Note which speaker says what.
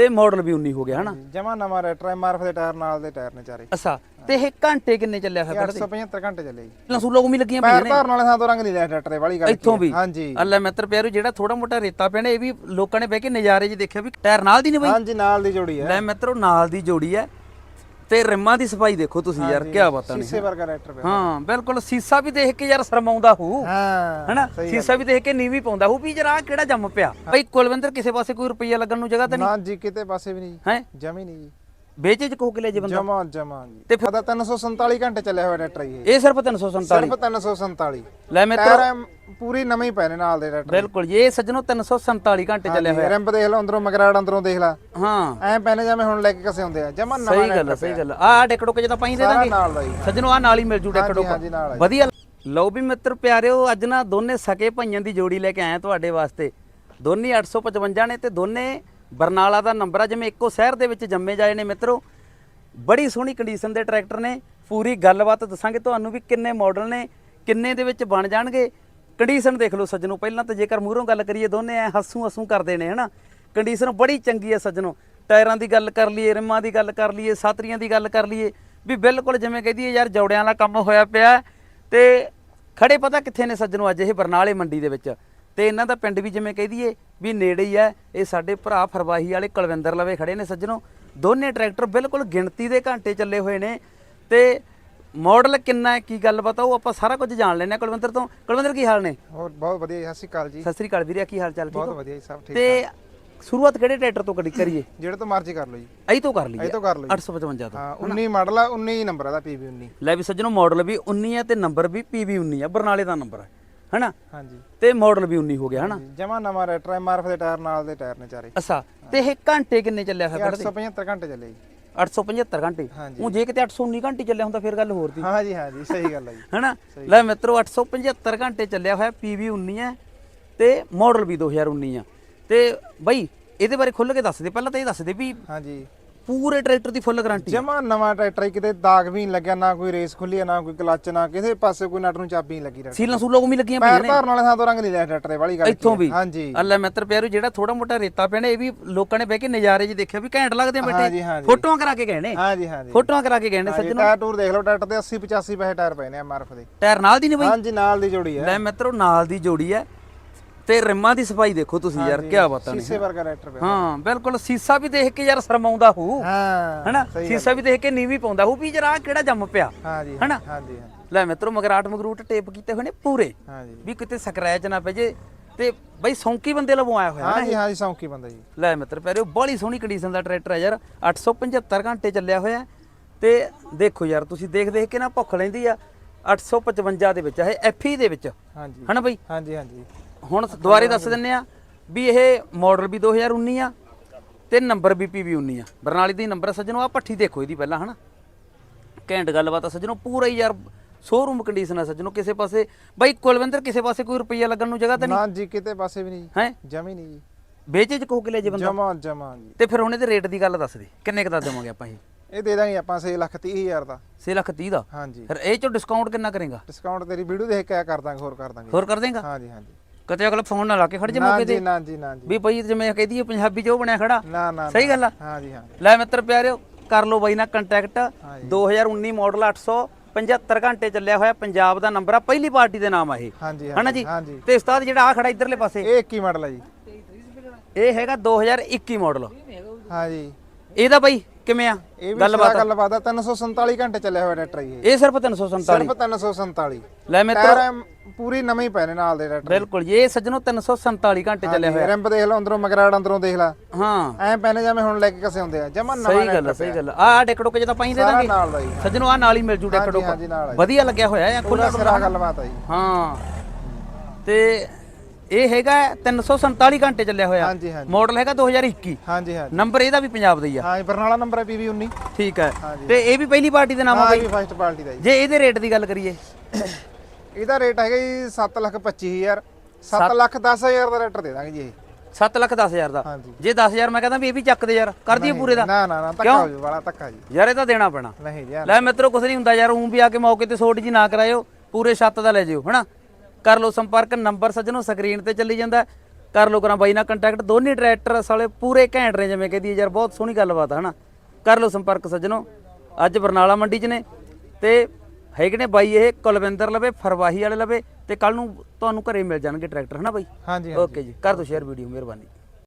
Speaker 1: ਤੇ ਮਾਡਲ ਵੀ 19 ਹੋ ਗਿਆ ਹਨਾ?
Speaker 2: ਜਮਾ ਨਵਾਂ ਰੈਟਰ ਐਮਆਰਐਫ ਦੇ ਟਾਇਰ ਨਾਲ ਦੇ ਟਾਇਰ ਨੇ ਚਾਰੇ।
Speaker 1: ਅੱਛਾ ਤੇ ਇਹ ਘੰਟੇ ਕਿੰਨੇ ਚੱਲਿਆ ਫਿਰ ਪੜਦੇ
Speaker 2: 875 ਘੰਟੇ ਚੱਲੇ ਜੀ।
Speaker 1: ਪਹਿਲਾਂ ਸੂਲਾਂ ਵੀ ਲੱਗੀਆਂ ਪਈਆਂ
Speaker 2: ਪੈਰ
Speaker 1: ਨੇ।
Speaker 2: ਧਰਨ ਵਾਲੇ ਥਾਂ ਤੋਂ ਰੰਗ ਨਹੀਂ ਲਿਆ ਟਰੈਕਟਰ ਦੇ ਵਾਲੀ ਗੱਲ
Speaker 1: ਇੱਥੋਂ ਵੀ?
Speaker 2: ਹਾਂਜੀ।
Speaker 1: ਅੱਲਾ ਮਿੱਤਰ ਪਿਆਰੋ ਜਿਹੜਾ ਥੋੜਾ ਮੋਟਾ ਰੇਤਾ ਪੈਣਾ ਇਹ ਵੀ ਲੋਕਾਂ ਨੇ ਬਹਿ ਕੇ ਨਜ਼ਾਰੇ 'ਚ ਦੇਖਿਆ ਵੀ ਟਾਇਰ ਨਾਲ ਦੀ ਨਹੀਂ ਬਈ?
Speaker 2: ਹਾਂਜੀ ਨਾਲ ਦੀ ਜੋੜੀ ਹੈ।
Speaker 1: ਲੈ ਮਿੱਤਰੋ ਨਾਲ ਦੀ ਜੋੜੀ ਹੈ। ਤੇ ਰਿਮਾਂ ਦੀ ਸਫ਼ਾਈ ਦੇਖੋ ਤੁਸੀਂ ਯਾਰ ਕੀ ਬਾਤਾਂ ਨੇ।
Speaker 2: ਸ਼ੀਸ਼ੇ ਵਰਗਾ ਟਰੈਕਟਰ ਪਿਆ।
Speaker 1: ਹਾਂ ਬਿਲਕੁਲ ਸੀਸਾ ਵੀ ਦੇਖ ਕੇ ਯਾਰ ਸ਼ਰਮਾਉਂਦਾ ਹੋਊ
Speaker 2: ਹਾਂ
Speaker 1: ਹਨਾ? ਸੀਸਾ ਵੀ ਦੇਖ ਕੇ ਨੀਵੀਂ ਪਾਉਂਦਾ ਹੋਊ ਵੀ ਜਰਾ ਕਿਹੜਾ ਜੰਮ ਪਿਆ? ਬਈ ਕੁਲਵਿੰਦਰ ਕਿਸੇ ਪਾਸੇ ਕੋਈ ਰੁਪਈਆ ਲੱਗਣ ਨੂੰ ਜਗ੍ਹਾ ਤਾਂ ਨਹੀਂ?
Speaker 2: ਨਾ ਜੀ ਕਿਤੇ ਪਾਸੇ ਵੀ ਨਹੀਂ
Speaker 1: ਹੈ?
Speaker 2: ਜਮੀ ਨਹੀਂ ਜੀ।
Speaker 1: ਵੇਚੇ ਕੇ ਲੈ ਜੇ ਬੰਦਾ?
Speaker 2: ਜਮਾ ਜਮਾ ਜੀ।
Speaker 1: ਤੇ
Speaker 2: ਫਿਰ 347 ਘੰਟੇ ਚੱਲਿਆ ਹੋਇਆ ਟਰੈਕਟਰ ਇਹ।
Speaker 1: ਇਹ ਸਿਰਫ 347
Speaker 2: ਸਿਰਫ 347
Speaker 1: ਲੈ ਮਿੱਤਰੋ
Speaker 2: ਪੂਰੀ ਨਵੇਂ ਹੀ ਪਏ ਨੇ ਨਾਲ ਦੇ ਟਰੈਕਟਰ
Speaker 1: ਬਿਲਕੁਲ ਜੀ, ਇਹ ਸੱਜਣੋ 347 ਘੰਟੇ ਚੱਲਿਆ ਹੋਇਆ
Speaker 2: ਰਿੰਬ ਦੇਖ ਲਓ ਅੰਦਰੋਂ ਮਗਰਾੜ ਅੰਦਰੋਂ ਦੇਖ ਲੈ।
Speaker 1: ਹਾਂ।
Speaker 2: ਐ ਪੈਨੇ ਜਿਵੇਂ ਹੁਣ ਲੈ ਕੇ ਕਸੇ ਹੁੰਦੇ ਆ ਜਮਾ ਨਵਾਂ
Speaker 1: ਸਹੀ ਗੱਲ ਸਹੀ ਗੱਲ ਆ। ਆਹ ਡਿੱਕ ਡੁੱਕ ਜਿਹਦਾ ਪਾਈ ਦੇ ਦਾਂਗੇ। ਸੱਜਣੋ ਆ ਨਾਲ ਹੀ ਮਿਲ ਜੂ ਡਿੱਕ ਡੁੱਕ
Speaker 2: ਹਾਂਜੀ ਨਾਲ ਆ ਜੀ।
Speaker 1: ਵਧੀਆ। ਲਓ ਵੀ ਮਿੱਤਰ ਪਿਆਰਿਓ ਅੱਜ ਨਾ ਦੋਨੇ ਸਕੇ ਭਈਆਂ ਦੀ ਜੋੜੀ ਲੈ ਕੇ ਆਏ ਆ ਤੁਹਾਡੇ ਵਾਸਤੇ। ਦੋਨੇ 855 ਨੇ ਤੇ ਦੋਨੇ ਬਰਨਾਲਾ ਦਾ ਨੰਬਰ ਆ ਜਿਵੇਂ ਇੱਕੋ ਸ਼ਹਿਰ ਦੇ ਵਿੱਚ ਜੰਮੇ ਜਾਏ ਨੇ ਮਿੱਤਰੋ। ਬੜੀ ਸੋਹਣੀ ਕੰਡੀਸ਼ਨ ਦੇ ਟਰੈਕਟਰ ਨੇ। ਪੂਰੀ ਗੱਲਬਾਤ ਦੱਸਾਂਗੇ ਤੁਹਾਨੂੰ ਵੀ ਕਿੰਨੇ ਮਾਡਲ ਨੇ ਕਿੰਨੇ ਦੇ ਵਿੱਚ ਬਣ ਜਾਣਗੇ। ਕੰਡੀਸ਼ਨ ਦੇਖ ਲਓ ਸੱਜਣੋ, ਪਹਿਲਾਂ ਤਾਂ ਜੇਕਰ ਮੂਹਰੋਂ ਗੱਲ ਕਰੀਏ, ਦੋਨੇ ਐ ਹੱਸੂ ਹੱਸੂ ਕਰਦੇ ਨੇ, ਹਨਾ? ਕੰਡੀਸ਼ਨ ਬੜੀ ਚੰਗੀ ਹੈ ਸੱਜਣੋ। ਟਾਇਰਾਂ ਦੀ ਗੱਲ ਕਰ ਲਈਏ, ਰਿਮਾਂ ਦੀ ਗੱਲ ਕਰ ਲਈਏ, ਸਾਤਰੀਆਂ ਦੀ ਗੱਲ ਕਰ ਲਈਏ, ਵੀ ਬਿਲਕੁਲ ਜਿਵੇਂ ਕਹਦੀ ਯਾਰ ਜੋੜਿਆਂ ਵਾਲਾ ਕੰਮ ਹੋਇਆ ਪਿਆ ਹੈ ਤੇ ਖੜੇ ਪਤਾ ਕਿੱਥੇ ਨੇ ਸੱਜਣੋ ਅੱਜ ਇਹ ਬਰਨਾਲੇ ਮੰਡੀ ਦੇ ਵਿੱਚ? ਤੇ ਇਹਨਾਂ ਦਾ ਪਿੰਡ ਵੀ ਜਿਵੇਂ ਕਹਿ ਦਈਏ ਵੀ ਨੇੜੇ ਹੀ ਹੈ ਇਹ ਸਾਡੇ ਭਰਾ ਫਰਵਾਹੀ ਵਾਲੇ ਕੁਲਵਿੰਦਰ ਲਵੇ ਖੜੇ ਨੇ ਸੱਜਣੋ। ਦੋਨੇ ਟਰੈਕਟਰ ਬਿਲਕੁਲ ਗਿਣਤੀ ਦੇ ਘੰਟੇ ਚੱਲੇ ਹੋਏ ਨੇ। ਤੇ ਮਾਡਲ ਕਿੰਨਾ ਹੈ ਕੀ ਗੱਲ ਬਤਾਓ ਆਪਾਂ ਸਾਰਾ ਕੁਝ ਜਾਣ ਲੈਣੇ ਕੁਲਵਿੰਦਰ ਤੋਂ ਕੁਲਵਿੰਦਰ ਕੀ ਹਾਲ ਨੇ?
Speaker 2: ਹੋਰ ਬਹੁਤ ਵਧੀਆ ਜੀ, ਸਤਿ ਸ਼੍ਰੀ ਅਕਾਲ ਜੀ।
Speaker 1: ਸਤਿ ਸ੍ਰੀ ਅਕਾਲ ਵੀਰੇ ਕੀ ਹਾਲ ਚਾਲ ਠੀਕ
Speaker 2: ਬਹੁਤ
Speaker 1: ਹੋ
Speaker 2: ਵਧੀਆ ਜੀ ਸਭ ਠੀਕ
Speaker 1: ਤੇ ਸ਼ੁਰੂਆਤ ਕਿਹੜੇ ਟਰੈਕਟਰ ਤੋਂ ਕਰੀ ਕਰੀਏ?
Speaker 2: ਜਿਹੜੇ ਤੋਂ ਮਰਜ਼ੀ ਕਰ ਲਓ ਜੀ।
Speaker 1: ਅਈ ਤੋਂ ਕਰ ਲਈਏ।
Speaker 2: ਇਹ ਤੋਂ ਕਰ ਲਓ ਜੀ।
Speaker 1: 855 ਤੋਂ
Speaker 2: ਹਾਂ 19 ਮਾਡਲ ਆ 19 ਹੀ ਨੰਬਰ ਆ ਦਾ PV 19
Speaker 1: ਲੈ ਵੀ ਸੱਜਣੋ ਮਾਡਲ ਵੀ 19 ਹੈ ਤੇ ਨੰਬਰ ਵੀ PV 19 ਹੈ ਬਰਨਾਲੇ ਦਾ ਨੰਬਰ ਹੈ ਹਨਾ?
Speaker 2: ਹਾਂਜੀ।
Speaker 1: ਤੇ ਮਾਡਲ ਵੀ 19 ਹੋ ਗਿਆ ਹਨਾ?
Speaker 2: ਜਮਾ ਨਵਾਂ ਰੈਟਰ ਐਮਆਰਐਫ ਦੇ ਟਾਇਰ ਨਾਲ ਦੇ ਟਾਇਰ ਨੇ ਚਾਰੇ।
Speaker 1: ਅੱਛਾ ਤੇ ਇਹ ਘੰਟੇ ਕਿੰਨੇ ਚੱਲਿਆ
Speaker 2: ਇਹ
Speaker 1: ਫਿਰ
Speaker 2: 875 ਘੰਟੇ ਚੱਲੇ ਜੀ।
Speaker 1: 875 ਘੰਟੇ।
Speaker 2: ਹਾਂਜੀ।
Speaker 1: ਉਹ ਜੇ ਕਿਤੇ 819 ਘੰਟੇ ਚੱਲਿਆ ਹੁੰਦਾ ਫਿਰ ਗੱਲ ਹੋਰ ਦੀ
Speaker 2: ਹਾਂ ਜੀ ਹਾਂ ਜੀ ਸਹੀ ਗੱਲ ਹੈ ਜੀ।
Speaker 1: ਹਨਾ? ਲੈ ਮਿੱਤਰੋ 875 ਘੰਟੇ ਚੱਲਿਆ ਹੋਇਆ PV 19 ਹੈ ਤੇ ਮਾਡਲ ਵੀ 2019 ਆ। ਤੇ ਬਈ ਇਹਦੇ ਬਾਰੇ ਖੁੱਲ ਕੇ ਦੱਸ ਦੇ ਪਹਿਲਾਂ ਤਾਂ ਇਹ ਦੱਸ ਦੇ ਵੀ
Speaker 2: ਹਾਂਜੀ।
Speaker 1: ਪੂਰੇ ਟਰੈਕਟਰ ਦੀ ਫੁੱਲ ਗਾਰੰਟੀ
Speaker 2: ਜਮਾ ਨਵਾਂ ਟਰੈਕਟਰ ਹੀ ਕਿਤੇ ਦਾਗ ਵੀ ਨਹੀਂ ਲੱਗਿਆ ਨਾ ਕੋਈ ਰੇਸ ਖੁੱਲੀ ਨਾ ਕੋਈ ਕਲੱਚ ਨਾ ਕਿਸੇ ਪਾਸੇ ਕੋਈ ਨਟ ਨੂੰ ਚਾਬੀ ਨਹੀਂ ਲੱਗੀ
Speaker 1: ਸੀਲਾਂ ਸੂਲਾਂ ਵੀ ਲੱਗੀਆਂ ਪਈਆਂ
Speaker 2: ਪੈਰ
Speaker 1: ਨੇ।
Speaker 2: ਧਰਨ ਵਾਲੇ ਥਾਂ ਤੋਂ ਰੰਗ ਨਹੀਂ ਲਿਆ ਟਰੈਕਟਰ ਦੇ ਵਾਲੀ ਗੱਲ
Speaker 1: ਇੱਥੋਂ ਵੀ।
Speaker 2: ਹਾਂਜੀ।
Speaker 1: ਅੱਲਾ ਮਿੱਤਰ ਪਿਆਰੋ ਜਿਹੜਾ ਥੋੜਾ ਮੋਟਾ ਰੇਤਾ ਪੈਣਾ ਇਹ ਵੀ ਲੋਕਾਂ ਨੇ ਬਹਿ ਕੇ ਨਜ਼ਾਰੇ 'ਚ ਦੇਖਿਆ ਵੀ ਘੈਂਟ ਲੱਗਦੇ ਬੈਠੇ।
Speaker 2: ਹਾਂਜੀ।
Speaker 1: ਫੋਟੋਆਂ ਕਰਾ ਕੇ ਗਏ ਨੇ।
Speaker 2: ਹਾਂਜੀ ਹਾਂਜੀ।
Speaker 1: ਫੋਟੋਆਂ ਕਰਾ ਕੇ ਗਏ ਨੇ ਸੱਜਣੋ।
Speaker 2: ਟਾਇਰ ਟੂਰ ਦੇਖ ਲਓ ਟਰੈਕਟਰ ਦੇ 80 85 ਪੈਸੇ ਟਾਇਰ ਪਏ ਨੇ ਐਮਆਰਐਫ ਦੇ।
Speaker 1: ਟਾਇਰ ਨਾਲ ਦੀ ਨਹੀਂ ਬਈ।
Speaker 2: ਹਾਂਜੀ ਨਾਲ ਦੀ ਜੋੜੀ ਹੈ
Speaker 1: ਲੈ ਮਿੱਤਰੋ ਨਾਲ ਦੀ ਜੋੜੀ ਹੈ ਤੇ ਰਿਮਾਂ ਦੀ ਸਫ਼ਾਈ ਦੇਖੋ ਤੁਸੀਂ ਯਾਰ ਕੀ ਬਾਤਾਂ ਨੇ
Speaker 2: ਸ਼ੀਸ਼ੇ ਵਰਗਾ ਟਰੈਕਟਰ ਪਿਆ
Speaker 1: ਹਾਂ ਬਿਲਕੁਲ ਸੀਸਾ ਵੀ ਦੇਖ ਕੇ ਯਾਰ ਸ਼ਰਮਾਉਂਦਾ ਹੋਊ।
Speaker 2: ਹਾਂ
Speaker 1: ਹਨਾ? ਸੀਸਾ ਵੀ ਦੇਖ ਕੇ ਨੀਵੀਂ ਪਾਉਂਦਾ ਹੋਊ ਵੀ ਜਰਾ ਕਿਹੜਾ ਜੰਮ ਪਿਆ
Speaker 2: ਹਾਂਜੀ
Speaker 1: ਹਨਾ?
Speaker 2: ਹਾਂਜੀ ਹਾਂਜੀ।
Speaker 1: ਲੈ ਮਿੱਤਰੋ ਮਗਰਾਟ ਮਗਰੂਟ ਟੇਪ ਕੀਤੇ ਹੋਏ ਨੇ ਪੂਰੇ
Speaker 2: ਹਾਂਜੀ।
Speaker 1: ਵੀ ਕਿਤੇ ਸਕ੍ਰੈਚ ਨਾ ਪੈ ਜੇ ਤੇ ਬਈ ਸੌਂਕੀ ਬੰਦੇ ਲਵੋਂ ਆਇਆ ਹੋਇਆ ਨਾ
Speaker 2: ਹਾਂਜੀ ਹਾਂਜੀ ਸੌਂਕੀ ਬੰਦਾ ਜੀ।
Speaker 1: ਲੈ ਮਿੱਤਰ ਪਿਆਰਿਓ ਬੜੀ ਸੋਹਣੀ ਕੰਡੀਸ਼ਨ ਦਾ ਟਰੈਕਟਰ ਹੈ ਯਾਰ 875 ਘੰਟੇ ਚੱਲਿਆ ਹੋਇਆ ਤੇ ਦੇਖੋ ਯਾਰ ਤੁਸੀਂ ਦੇਖ ਦੇਖ ਕੇ ਨਾ ਭੁੱਖ ਲੈਂਦੀ ਆ। 855 ਦੇ ਵਿੱਚ ਇਹ ਐਫਈ ਦੇ ਵਿੱਚ।
Speaker 2: ਹਾਂਜੀ।
Speaker 1: ਹਨਾ ਬਈ?
Speaker 2: ਹਾਂਜੀ ਹਾਂਜੀ।
Speaker 1: ਹੁਣ ਦੁਬਾਰੇ ਦੱਸ ਦਿੰਨੇ ਆ ਵੀ ਇਹ ਮਾਡਲ ਵੀ 2019 ਆ ਤੇ ਨੰਬਰ ਵੀ PV 19 ਆ। ਬਰਨਾਲੀ ਦੀ ਨੰਬਰ ਸੱਜਣੋ ਆ ਪੱਠੀ ਦੇਖੋ ਇਹਦੀ ਪਹਿਲਾਂ ਹਨਾ? ਘੈਂਟ ਗੱਲਬਾਤ ਆ ਸੱਜਣੋ ਪੂਰਾ ਹੀ ਯਾਰ ਸ਼ੋਰੂਮ ਕੰਡੀਸ਼ਨ ਆ ਸੱਜਣੋ ਕਿਸੇ ਪਾਸੇ। ਬਾਈ ਕੁਲਵਿੰਦਰ ਕਿਸੇ ਪਾਸੇ ਕੋਈ ਰੁਪਈਆ ਲੱਗਣ ਨੂੰ ਜਗ੍ਹਾ ਤਾਂ ਨਹੀਂ?
Speaker 2: ਨਾ ਜੀ ਕਿਤੇ ਪਾਸੇ ਵੀ ਨਹੀਂ ਜੀ।
Speaker 1: ਹੈ?
Speaker 2: ਜਮੀ ਨਹੀਂ ਜੀ।
Speaker 1: ਵੇਚੇ ਚ ਕੇ ਲੈ ਜੇ ਬੰਦਾ?
Speaker 2: ਜਮਾ ਜਮਾ ਜੀ।
Speaker 1: ਤੇ ਫਿਰ ਹੁਣ ਇਹਦੇ ਰੇਟ ਦੀ ਗੱਲ ਦੱਸ ਦੇ। ਕਿੰਨੇ ਕੁ ਦਾ ਦੇਵਾਂਗੇ ਆਪਾਂ ਇਹ?
Speaker 2: ਇਹ ਦੇ ਦਾਂਗੇ ਆਪਾਂ 6 ਲੱਖ 30 ਹਜ਼ਾਰ ਦਾ।
Speaker 1: 6 ਲੱਖ 30 ਦਾ?
Speaker 2: ਹਾਂਜੀ।
Speaker 1: ਫਿਰ ਇਹ ਚੋਂ ਡਿਸਕਾਊਂਟ ਕਿੰਨਾ ਕਰੇਗਾ?
Speaker 2: ਡਿਸਕਾਊਂਟ ਤੇਰੀ ਵੀਡੀਓ ਦੇਖ ਕੇ ਆ ਕਰ ਦਾਂਗੇ ਹੋਰ ਕਰ ਦਾਂਗੇ।
Speaker 1: ਹੋਰ ਕਰ ਦੇਗਾ?
Speaker 2: ਹਾਂਜੀ ਹਾਂਜੀ।
Speaker 1: ਕਦੇ ਅਗਲਾ ਫੋਨ ਨਾ ਲਾ ਕੇ ਖੜ ਜੇ ਮੌਕੇ
Speaker 2: ਜੀ
Speaker 1: ਤੇ?
Speaker 2: ਨਾ ਜੀ ਨਾ ਜੀ
Speaker 1: ਵੀ ਬਈ ਜਿਵੇਂ ਕਹਦੀ ਹੈ ਪੰਜਾਬੀ ਚ ਉਹ ਬਣਿਆ ਖੜਾ।
Speaker 2: ਨਾ ਨਾ
Speaker 1: ਸਹੀ ਗੱਲ ਆ?
Speaker 2: ਹਾਂਜੀ ਹਾਂ
Speaker 1: ਲੈ ਮਿੱਤਰ ਪਿਆਰਿਓ ਕਰ ਲਓ ਬਾਈ ਨਾਲ ਕੰਟੈਕਟ 2019 ਮਾਡਲ 875 ਘੰਟੇ ਚੱਲਿਆ ਹੋਇਆ ਪੰਜਾਬ ਦਾ ਨੰਬਰ ਆ ਪਹਿਲੀ ਪਾਰਟੀ ਦੇ ਨਾਮ ਆ ਇਹ।
Speaker 2: ਹਾਂਜੀ
Speaker 1: ਹਨਾ ਜੀ? ਤੇ ਉਸਤਾਦ ਜਿਹੜਾ ਆ ਖੜਾ ਇਧਰਲੇ ਪਾਸੇ।
Speaker 2: ਇਹ 21 ਮਾਡਲ ਹੈ ਜੀ।
Speaker 1: ਇਹ ਹੈਗਾ 2021 ਮਾਡਲ
Speaker 2: ਹਾਂਜੀ।
Speaker 1: ਇਹਦਾ ਬਾਈ ਕਿਵੇਂ ਆ?
Speaker 2: ਇਹ ਵੀ ਗੱਲਬਾਤ ਗੱਲਬਾਤ ਆ। 347 ਘੰਟੇ ਚੱਲਿਆ ਹੋਇਆ ਟਰੈਕਟਰ ਜੀ ਇਹ।
Speaker 1: ਇਹ ਸਿਰਫ 347
Speaker 2: ਸਿਰਫ 347
Speaker 1: ਲੈ ਮਿੱਤਰ
Speaker 2: ਟਾਇਰ ਪੂਰੀ ਨਵੇਂ ਹੀ ਪਏ ਨੇ ਨਾਲ ਦੇ ਟਰੈਕਟਰ
Speaker 1: ਬਿਲਕੁਲ ਜੀ, ਇਹ ਸੱਜਣੋ 347 ਘੰਟੇ ਚੱਲਿਆ ਹੋਇਆ।
Speaker 2: ਰਿੰਬ ਦੇਖ ਲਓ ਅੰਦਰੋਂ ਮਗਰਾੜ ਅੰਦਰੋਂ ਦੇਖ ਲੈ।
Speaker 1: ਹਾਂ।
Speaker 2: ਐ ਪੈਨੇ ਜਿਵੇਂ ਹੁਣ ਲੈ ਕੇ ਕਸੇ ਹੁੰਦੇ ਆ ਜਮਾ ਨਵਾਂ
Speaker 1: ਸਹੀ ਗੱਲ ਆ ਸਹੀ ਗੱਲ ਆ। ਆਹ ਡਿੱਕ ਡੁੱਕ ਜਿਹਦਾ ਪਾਈ ਦੇ
Speaker 2: ਸਾਰਾ
Speaker 1: ਦਾਂਗੇ।
Speaker 2: ਨਾਲ ਦਾ ਜੀ
Speaker 1: ਸੱਜਣੋ ਆ ਨਾਲ ਹੀ ਮਿਲ ਜੂ ਡਿੱਕ
Speaker 2: ਹਾਂਜੀ,
Speaker 1: ਡੁੱਕ
Speaker 2: ਹਾਂਜੀ, ਨਾਲ ਆ ਜੀ।
Speaker 1: ਵਧੀਆ ਲੱਗਿਆ ਹੋਇਆ
Speaker 2: ਪੂਰਾ
Speaker 1: ਖੁੱਲਾ
Speaker 2: ਸਿਰਾ ਗੱਲਬਾਤ ਆ ਜੀ।
Speaker 1: ਹਾਂ। ਤੇ ਇਹ ਹੈਗਾ 347 ਘੰਟੇ ਚੱਲਿਆ ਹੋਇਆ।
Speaker 2: ਹਾਂਜੀ ਹਾਂਜੀ।
Speaker 1: ਮਾਡਲ ਹੈਗਾ 2021
Speaker 2: ਹਾਂਜੀ ਹਾਂਜੀ।
Speaker 1: ਨੰਬਰ ਇਹਦਾ ਵੀ ਪੰਜਾਬ ਦਾ ਹੀ ਆ।
Speaker 2: ਹਾਂ ਜੀ ਬਰਨਾਲਾ ਨੰਬਰ ਹੈ 19
Speaker 1: ਠੀਕ ਹੈ।
Speaker 2: ਹਾਂਜੀ।
Speaker 1: ਤੇ ਇਹ ਵੀ ਪਹਿਲੀ ਪਾਰਟੀ ਦੇ ਨਾਮ ਆ
Speaker 2: ਹਾਂ
Speaker 1: ਬਾਈ।
Speaker 2: ਫਸਟ ਪਾਰਟੀ ਦਾ ਜੀ।
Speaker 1: ਜੇ ਇਹਦੇ ਰੇਟ ਦੀ ਗੱਲ ਕਰੀਏ।
Speaker 2: ਇਹਦਾ ਰੇਟ ਹੈਗਾ ਜੀ 7 ਲੱਖ 25000 7 ਲੱਖ 10000 ਦਾ ਰੇਟਰ ਦੇ ਦਾਂਗੇ ਜੀ ਇਹ।
Speaker 1: 7 ਲੱਖ 10000 ਦਾ।
Speaker 2: ਹਾਂਜੀ।
Speaker 1: ਜੇ 10000 ਮੈਂ ਕਹਿੰਦਾ ਵੀ ਇਹ ਵੀ ਚੱਕ ਦੇ ਯਾਰ ਕਰ ਦਈਏ ਪੂਰੇ ਦਾ।
Speaker 2: ਨਾ ਨਾ ਨਾ ਧੱਕਾ ਹੋ ਜੂ ਵਾਲਾ ਧੱਕਾ ਜੀ।
Speaker 1: ਯਾਰ ਇਹ ਤਾਂ ਦੇਣਾ ਪੈਣਾ।
Speaker 2: ਨਹੀਂ ਜੀ
Speaker 1: ਲੈ ਮਿੱਤਰੋ ਕੁਛ ਨਹੀਂ ਹੁੰਦਾ ਯਾਰ ਉਂ ਵੀ ਆ ਕੇ ਮੌਕੇ ਤੇ ਸੋਟ ਜੀ ਨਾ ਕਰਾਇਓ ਪੂਰੇ ਛੱਤ ਦਾ ਲੈ ਜਿਓ ਹਨਾ? ਕਰ ਲਓ ਸੰਪਰਕ ਨੰਬਰ ਸੱਜਣੋ ਸਕਰੀਨ ਤੇ ਚੱਲੀ ਜਾਂਦਾ। ਕਰ ਲਓ ਕਰਾਂ ਬਾਈ ਨਾਲ ਕੰਟੈਕਟ ਦੋਨੇ ਟਰੈਕਟਰ ਸਾਲੇ ਪੂਰੇ ਘੈਂਟ ਨੇ ਜਿਵੇਂ ਕਹਦੀ ਯਾਰ ਬਹੁਤ ਸੋਹਣੀ ਗੱਲਬਾਤ ਹੈ ਹਨਾ? ਕਰ ਲਓ ਸੰਪਰਕ ਸੱਜਣੋ। ਅੱਜ ਬਰਨਾਲਾ ਮੰਡੀ 'ਚ ਨੇ ਤੇ ਹੈਗੇ ਨੇ ਬਾਈ ਇਹ ਕੁਲਵਿੰਦਰ ਲਵੇ ਫਰਵਾਹੀ ਵਾਲੇ ਲਵੇ ਤੇ ਕੱਲ ਨੂੰ ਤੁਹਾਨੂੰ ਘਰੇ ਮਿਲ ਜਾਣਗੇ ਟਰੈਕਟਰ ਹਨਾ ਬਾਈ?
Speaker 2: ਹਾਂਜੀ
Speaker 1: ਓਕੇ ਜੀ। ਕਰ ਦਿਓ ਸ਼ੇਅਰ ਵੀਡੀਓ ਮਿਹਰਬਾਨੀ।